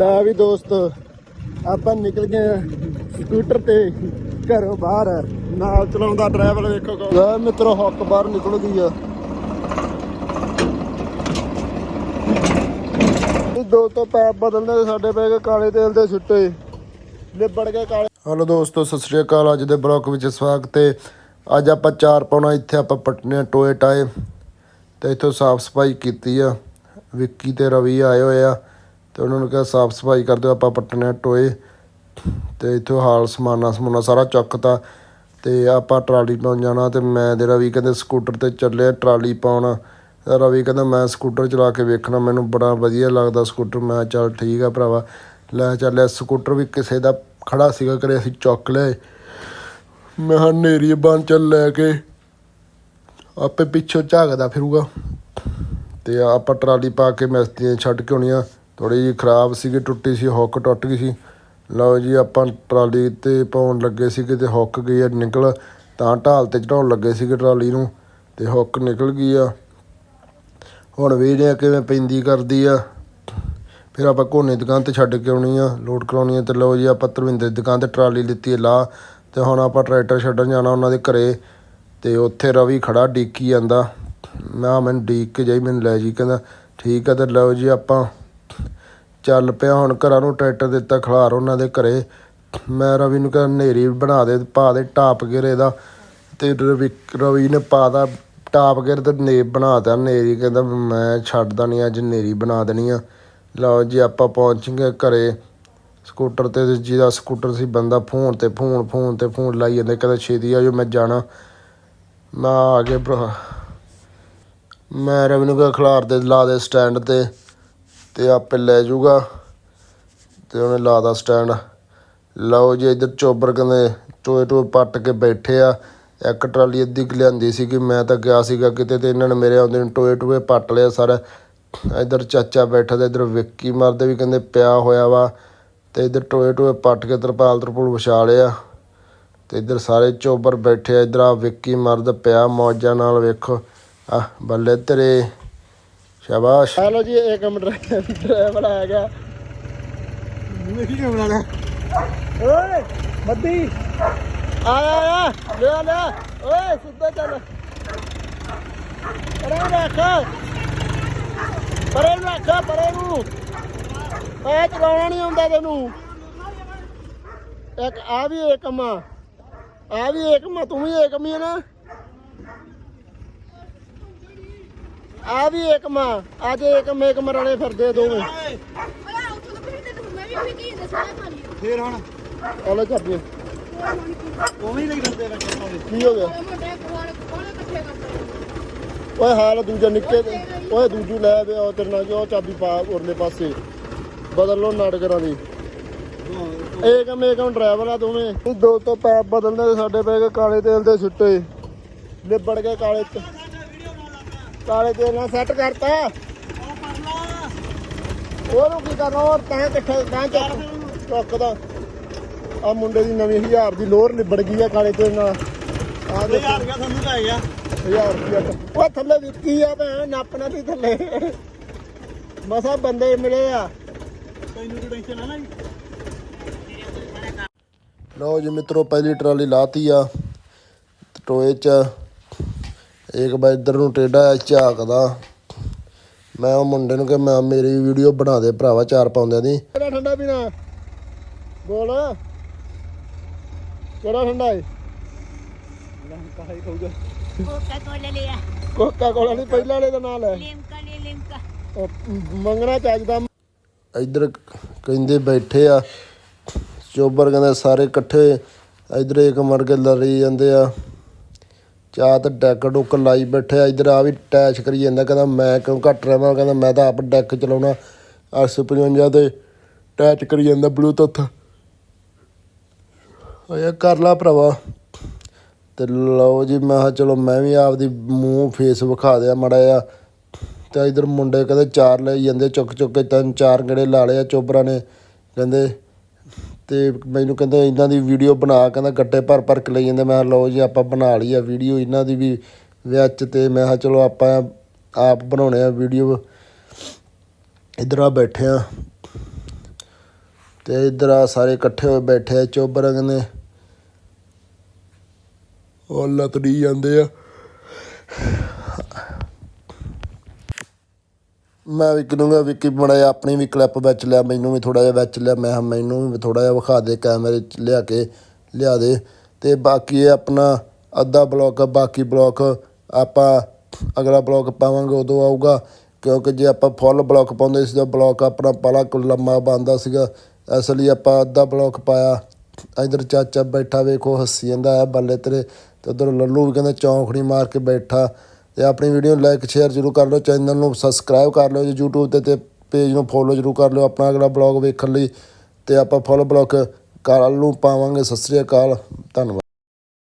ਲੈ ਵੀ ਦੋਸਤ ਆਪਾਂ ਨਿਕਲ ਗਏ ਆ ਸਕੂਟਰ ਤੇ ਘਰੋਂ ਬਾਹਰ। ਨਾਲ ਚਲਾਉਂਦਾ ਡਰਾਈਵਰ ਵੇਖੋ ਕੌਣ। ਲੈ ਮਿੱਤਰੋ ਹੱਕ ਬਾਹਰ ਨਿਕਲ ਗਈ ਆ। ਇਹ ਦੋਸਤੋ ਪੈਪ ਬਦਲਣੇ ਤੇ ਸਾਡੇ ਪੈ ਗਏ ਕਾਲੇ ਤੇਲ ਦੇ ਛੁੱਟੇ। ਲਿਬੜ ਗਏ ਕਾਲੇ। ਹਲੋ ਦੋਸਤੋ ਸਤਿ ਸ਼੍ਰੀ ਅਕਾਲ। ਅੱਜ ਦੇ ਬਲੌਗ ਵਿੱਚ ਸਵਾਗਤ ਹੈ ਅੱਜ ਆਪਾਂ ਚਾਰ ਪਾਉਣਾ ਇੱਥੇ ਆਪਾਂ ਪਟਨੇ ਟੋਏ ਟਾਏ ਤੇ ਇੱਥੋਂ ਸਾਫ਼ ਸਫ਼ਾਈ ਕੀਤੀ ਆ। ਵਿੱਕੀ ਤੇ ਰਵੀ ਆਏ ਹੋਏ ਆ। ਤੇ ਉਹਨਾਂ ਨੂੰ ਕਿਹਾ ਸਾਫ਼ ਸਫ਼ਾਈ ਕਰ ਦਿਓ, ਆਪਾਂ ਪੱਟਣੇ ਆ ਟੋਏ ਤੇ ਇੱਥੋਂ ਹਾਲ ਸਮਾਨਾ ਸਮੂਨਾ ਸਾਰਾ ਚੁੱਕਤਾ ਤੇ ਆਪਾਂ ਟਰਾਲੀ ਪਾਉਣ ਜਾਣਾ ਤੇ ਮੈਂ ਤੇ ਰਵੀ ਕਹਿੰਦੇ ਸਕੂਟਰ ਤੇ ਚੱਲੇ ਟਰਾਲੀ ਪਾਉਣ। ਰਵੀ ਕਹਿੰਦਾ ਮੈਂ ਸਕੂਟਰ ਚਲਾ ਕੇ ਵੇਖਣਾ, ਮੈਨੂੰ ਬੜਾ ਵਧੀਆ ਲੱਗਦਾ ਸਕੂਟਰ। ਮੈਂ ਕਿਹਾ ਚੱਲ ਠੀਕ ਆ ਭਰਾਵਾ, ਲੈ ਚੱਲਿਆ ਸਕੂਟਰ ਵੀ ਕਿਸੇ ਦਾ ਖੜਾ ਸੀਗਾ ਕਰੇ ਅਸੀਂ ਚੁੱਕ ਲਿਆਏ ਮੈਂ ਹਾਂ ਨੇਰੀ ਬਣ ਚੱਲ ਲੈ ਕੇ। ਆਪੇ ਪਿੱਛੋਂ ਝਾਕਦਾ ਫਿਰੂਗਾ। ਤੇ ਆਪਾਂ ਟਰਾਲੀ ਪਾ ਕੇ ਮਿਸਤਰੀਆਂ ਛੱਡ ਕੇ ਆਉਣੀਆਂ। ਥੋੜੀ ਜਿਹੀ ਖਰਾਬ ਸੀਗੀ, ਟੁੱਟੀ ਸੀ, ਹੁੱਕ ਟੁੱਟ ਗਈ ਸੀ। ਲਓ ਜੀ, ਆਪਾਂ ਟਰਾਲੀ ਤੇ ਪਾਉਣ ਲੱਗੇ ਸੀਗੇ ਤੇ ਹੁੱਕ ਗਈ ਆ ਨਿਕਲ। ਤਾਂ ਢਾਲ ਤੇ ਚੜਾਉਣ ਲੱਗੇ ਸੀਗੇ ਟਰਾਲੀ ਨੂੰ ਤੇ ਹੁੱਕ ਨਿਕਲ ਗਈ ਆ। ਹੁਣ ਵੇਖਦੇ ਆ ਕਿਵੇਂ ਪੈਂਦੀ ਕਰਦੀ ਆ। ਫਿਰ ਆਪਾਂ ਕੋਨੇ ਦੁਕਾਨ ਤੇ ਛੱਡ ਕੇ ਆਉਣੀ ਆ, ਲੋਡ ਕਰਾਉਣੀ ਆ ਤੇ ਲਓ ਜੀ, ਆਪਾਂ ਧਰਵਿੰਦਰ ਦੀ ਦੁਕਾਨ ਤੇ ਟਰਾਲੀ ਲਿੱਤੀ ਹੈ ਲਾ। ਤੇ ਹੁਣ ਆਪਾਂ ਟਰੈਕਟਰ ਛੱਡਣ ਜਾਣਾ ਉਹਨਾਂ ਦੇ ਘਰੇ ਤੇ ਉੱਥੇ ਰਵੀ ਖੜਾ ਡੀਕੀ ਜਾਂਦਾ। ਮੈਂ ਮੈਨੂੰ ਡੀਕ ਕੇ ਜਾਈ, ਮੈਨੂੰ ਲੈ ਜੀ ਕਹਿੰਦਾ, ਠੀਕ ਆ ਤੇ ਲਓ ਜੀ ਆਪਾਂ ਚੱਲ ਪਿਆ, ਹੁਣ ਘਰਾਂ ਨੂੰ ਟਰੈਕਟਰ ਦਿੱਤਾ ਖਲਾਰ ਉਹਨਾਂ ਦੇ ਘਰੇ। ਮੈਂ ਰਵੀ ਨੂੰ ਕਹਿੰਦਾ ਹਨੇਰੀ ਬਣਾ ਦੇ, ਪਾ ਦੇ ਟਾਪ ਗਿਰੇ ਦਾ। ਤੇ ਰਵੀ ਰਵੀ ਨੇ ਪਾਦਾ ਟਾਪ ਗਿਰ ਤੇ ਨੇ ਬਣਾਤਾ ਨੇਰੀ ਕਹਿੰਦਾ, ਮੈਂ ਛੱਡਦਾ ਨਹੀਂ ਅੱਜ ਨੇਰੀ ਬਣਾ ਦੇਣੀ ਆ। ਲਓ ਜੀ, ਆਪਾਂ ਪਹੁੰਚ ਗਏ ਘਰੇ। ਸਕੂਟਰ ਤੇ ਜਿਹਦਾ ਸਕੂਟਰ ਸੀ ਬੰਦਾ ਫੋਨ ਤੇ ਫੋਨ ਫੋਨ ਤੇ ਫੋਨ ਲਾਈ ਜਾਂਦੇ। ਕਹਿੰਦਾ, ਛੇਤੀ ਆ ਜੋ ਮੈਂ ਜਾਣਾ। ਮੈਂ ਆ ਕੇ ਭਰਾ ਮੈਂ ਰਵੀ ਨੂੰ ਕਿਹਾ, ਖਲਾਰ ਦੇ ਲਾ ਦੇ ਸਟੈਂਡ ਤੇ। ਤੇ ਆਪੇ ਲੈ ਜਾਊਗਾ। ਤੇ ਉਹਨੇ ਲਾਦਾ ਸਟੈਂਡ ਲਓ ਜੀ, ਇੱਧਰ ਚੋਬਰ ਕਹਿੰਦੇ, ਟੋਏ ਟੋਏ ਪੱਟ ਕੇ ਬੈਠੇ ਆ। ਇੱਕ ਟਰਾਲੀ ਅੱਧੀ ਕੁ ਲਿਆਂਦੀ ਸੀ ਕਿ ਮੈਂ ਤਾਂ ਗਿਆ ਸੀਗਾ ਕਿਤੇ ਤੇ ਇਹਨਾਂ ਨੇ ਮੇਰੇ ਆਉਂਦੇ ਨੇ ਟੋਏ ਟੋਏ ਪੱਟ ਲਿਆ ਸਾਰਾ। ਇੱਧਰ ਚਾਚਾ ਬੈਠਾ ਤੇ ਇੱਧਰ ਵਿੱਕੀ ਮਰਦੇ ਵੀ ਕਹਿੰਦੇ ਪਿਆ ਹੋਇਆ ਵਾ। ਤੇ ਇੱਧਰ ਟੋਏ ਟੋਏ ਪੱਟ ਕੇ ਤਰਪਾਲ ਤਰਪੂਲ ਵਿਛਾ ਲਿਆ ਤੇ ਇੱਧਰ ਸਾਰੇ ਚੋਬਰ ਬੈਠੇ ਆ, ਇੱਧਰ ਆ ਵਿੱਕੀ ਮਰਦ ਪਿਆ ਮੌਜਾਂ ਨਾਲ ਵੇਖੋ। ਆ ਬੱਲੇ ਤੇਰੇ। ਸ਼ਾਬਾਸ਼। ਹਲੋ ਜੀ ਇੱਕ ਮਿੰਟ ਡਰਾਈਵਰ ਆ ਗਿਆ। ਮੇਰੀ ਕਿਉਂ ਬਣਾ ਓਏ ਬੱਦੀ। ਆ ਆ ਆ ਲੈ ਲੈ। ਓਏ ਸਿੱਧਾ ਚੱਲ। ਪਰੇ ਨੂੰ ਰੱਖ। ਪਰੇ ਨੂੰ ਰੱਖ ਪਰੇ ਨੂੰ। ਓਏ ਚਲਾਉਣਾ ਨਹੀਂ ਆਉਂਦਾ ਤੈਨੂੰ। ਇੱਕ ਆ ਵੀ ਏਕਮ ਆ। ਆ ਵੀ ਏਕਮ ਆ ਤੂੰ ਵੀ ਹੀ ਆ ਨਾ। ਆ ਵੀ ਏਕਮ ਆ ਅੱਜ ਏਕਮ ਏਕਮ ਰਲੇ ਫਿਰਦੇ ਦੋਵੇਂ। ਫੇਰ ਹੁਣ ਆਲੇ ਚੱਪੀ ਉਵੇਂ ਹੀ ਨਹੀਂ ਕਰਦੇ ਬੱਚੇ ਕੀ ਹੋ ਗਿਆ? ਓਏ ਹਾਲ ਦੂਜਾ ਨਿੱਕੇ ਤੇ ਓਏ ਦੂਜੂ ਲੈ ਵੇ ਉਹ ਤੇਰੇ ਨਾਲ ਉਹ ਚਾਬੀ ਪਾ ਉਰਲੇ ਪਾਸੇ। ਬਦਲ ਲੋ ਨਾਟਕਰਾਂ ਦੀ। ਏਕਮ ਏਕਮ ਡਰਾਈਵਰ ਆ ਦੋਵੇਂ। ਇਹ ਦੋ ਤੋਂ ਪੈਪ ਬਦਲਦੇ ਸਾਡੇ ਪੈ ਗਏ ਕਾਲੇ ਤੇਲ ਦੇ ਛੁੱਟੇ ਲਿਬੜ ਗਏ ਕਾਲੇ ਤੇ ਕਾਲੇ ਤੇਲ ਨਾਲ ਸੈੱਟ ਕਰਤਾ। ਉਹਨੂੰ ਕੀ ਕਰਨਾ ਹੋਰ ਤਾਂ ਕਿੱਥੇ ਤਾਂ ਚੱਕ ਚੁੱਕਦਾ। ਆ ਮੁੰਡੇ ਦੀ ਨਵੀਂ ਹਜ਼ਾਰ ਦੀ ਲੋਰ ਲਿਬੜ ਗਈ ਆ ਕਾਲੇ ਤੇਲ ਨਾਲ। ਆ ਦੇ ਯਾਰ ਗਿਆ ਤੁਹਾਨੂੰ ਲੈ ਗਿਆ ਹਜ਼ਾਰ ਰੁਪਇਆ। ਉਹ ਥੱਲੇ ਵਿੱਕੀ ਆ ਭੈਣ ਨਾਪਣਾ ਦੀ ਥੱਲੇ। ਮਸਾ ਬੰਦੇ ਮਿਲੇ ਆ। ਤੈਨੂੰ ਕੋਈ ਟੈਨਸ਼ਨ ਨਾ ਲਈ ਲਓ ਜੀ ਮਿੱਤਰੋ ਪਹਿਲੀ ਟਰਾਲੀ ਲਾਤੀ ਆ। ਟੋਏ ਚ ਇੱਕ ਬਾ ਇੱਧਰ ਨੂੰ ਟੇਡਾ ਆ ਝਾਕਦਾ। ਮੈਂ ਉਹ ਮੁੰਡੇ ਨੂੰ ਕਿ ਮੈਂ ਮੇਰੀ ਵੀਡੀਓ ਬਣਾ ਦੇ ਭਰਾਵਾ ਚਾਰ ਪਾਉਂਦਿਆਂ ਦੀ। ਕਿਹੜਾ ਠੰਡਾ ਪੀਣਾ? ਬੋਲ। ਕਿਹੜਾ ਠੰਡਾ ਹੈ ਕਹੂਗਾ ਕੋਕਾ ਕੋਲਾ ਲਿਆ ਕੋਕਾ ਕੋਲਾ ਨਹੀਂ ਪਹਿਲਾਂ ਵਾਲੇ ਦਾ ਨਾਂ ਲੈ ਲਿਮਕਾ। ਲਿਮਕਾ ਮੰਗਣਾ ਚੱਜਦਾ ਇੱਧਰ ਕਹਿੰਦੇ ਬੈਠੇ ਆ। ਚੋਬਰ ਕਹਿੰਦੇ ਸਾਰੇ ਇਕੱਠੇ। ਇੱਧਰ ਇੱਕ ਮਰ ਕੇ ਲੜੀ ਜਾਂਦੇ ਆ। ਚਾਹ ਤਾਂ ਡੈਕ ਡੁੱਕ ਲਾਈ ਬੈਠੇ ਆ, ਇੱਧਰ ਆ ਵੀ ਟੈਚ ਕਰੀ ਜਾਂਦਾ, ਕਹਿੰਦਾ ਮੈਂ ਕਿਉਂ ਘੱਟ ਰਵਾਂ, ਕਹਿੰਦਾ ਮੈਂ ਤਾਂ ਆਪ ਡੈਕ ਚਲਾਉਣਾ 855 ਤੇ ਟੈਚ ਕਰੀ ਜਾਂਦਾ ਬਲੂਟੁੱਥ ਓਏ ਕਰ ਲਾ ਭਰਾਵਾ। ਤੇ ਲਓ ਜੀ, ਮੈਂ ਕਿਹਾ ਚਲੋ ਮੈਂ ਵੀ ਆਪਦੀ ਮੂੰਹ ਫੇਸ ਵਿਖਾ ਦਿਆ ਮੜਾ ਆ ਤੇ ਇਧਰ ਮੁੰਡੇ ਕਹਿੰਦੇ ਚਾਰ ਲੈ ਜਾਂਦੇ ਚੁੱਕ ਚੁੱਕ ਕੇ ਤਿੰਨ ਚਾਰ ਗੜੇ ਲਾ ਲਏ ਆ ਚੋਬਰਾਂ ਨੇ। ਕਹਿੰਦੇ ਤੇ ਮੈਨੂੰ ਕਹਿੰਦੇ ਇਹਨਾਂ ਦੀ ਵੀਡੀਓ ਬਣਾ, ਕਹਿੰਦਾ ਗੱਟੇ ਭਰ ਭਰ ਕੇ ਲਈ ਜਾਂਦੇ। ਮੈਂ ਕਿਹਾ ਲਓ ਜੀ, ਆਪਾਂ ਬਣਾ ਲਈ ਆ ਵੀਡੀਓ, ਇਹਨਾਂ ਦੀ ਵੀ ਵਿੱਚ ਤੇ ਮੈਂ ਕਿਹਾ ਚਲੋ ਆਪਾਂ ਆਪ ਬਣਾਉਣੇ ਆ ਵੀਡੀਓ। ਇਧਰ ਆ ਬੈਠੇ ਆ। ਤੇ ਇੱਧਰ ਆ ਸਾਰੇ ਇਕੱਠੇ ਹੋਏ ਬੈਠੇ ਆ, ਚੋਬਰ ਕਹਿੰਦੇ। ਉਹ ਲੱਤੜੀ ਜਾਂਦੇ ਆ। ਮੈਂ ਵੀ ਕਿਹਨੂੰਗਾ ਵਿੱਕੀ ਬਣਾਇਆ ਆਪਣੀ ਵੀ ਕਲਿੱਪ ਵਿੱਚ ਲਿਆ, ਮੈਨੂੰ ਵੀ ਥੋੜਾ ਜਿਹਾ ਵਿੱਚ ਲਿਆ, ਮੈਂ ਕਿਹਾ ਮੈਨੂੰ ਵੀ ਥੋੜਾ ਜਿਹਾ ਵਿਖਾ ਦੇ ਕੈਮਰੇ 'ਚ ਲਿਆ ਕੇ, ਲਿਆ ਦੇ। ਤੇ ਬਾਕੀ ਇਹ ਆਪਣਾ ਅੱਧਾ ਬਲੌਕ ਬਾਕੀ ਬਲੌਕ ਆਪਾਂ ਅਗਲਾ ਬਲੌਕ ਪਾਵਾਂਗੇ, ਉਦੋਂ ਆਊਗਾ। ਕਿਉਂਕਿ ਜੇ ਆਪਾਂ ਫੁੱਲ ਬਲੌਕ ਪਾਉਂਦੇ ਸੀ, ਤਾਂ ਬਲੌਕ ਆਪਣਾ ਬੜਾ ਕੁ ਲੰਮਾ ਬਣਦਾ ਸੀਗਾ। ਇਸ ਲਈ ਆਪਾਂ ਅੱਧਾ ਬਲੌਕ ਪਾਇਆ। ਇਧਰ ਚਾਚਾ ਬੈਠਾ, ਵੇਖੋ ਹੱਸੀ ਜਾਂਦਾ ਹੈ, ਬੱਲੇ ਤੇਰੇ। ਤੇ ਉਧਰ ਲੱਲੂ ਵੀ ਕਹਿੰਦਾ ਚੌਂਕੜੀ ਮਾਰ ਕੇ ਬੈਠਾ। ਤੇ ਆਪਣੀ ਵੀਡੀਓ ਨੂੰ ਲਾਈਕ ਸ਼ੇਅਰ ਜ਼ਰੂਰ ਕਰ ਲਓ ਚੈਨਲ ਨੂੰ ਸਬਸਕ੍ਰਾਈਬ ਕਰ ਲਿਓ ਜੀ, YouTube ਤੇ ਤੇ ਪੇਜ ਨੂੰ ਫੋਲੋ ਜ਼ਰੂਰ ਕਰ ਲਿਓ ਆਪਣਾ ਅਗਲਾ ਬਲੌਗ ਵੇਖਣ ਲਈ ਤੇ ਆਪਾਂ ਫੋਲੋ ਬਲੌਗ ਕੱਲ੍ਹ ਨੂੰ ਪਾਵਾਂਗੇ। ਸਤਿ ਸ੍ਰੀ ਅਕਾਲ, ਧੰਨਵਾਦ।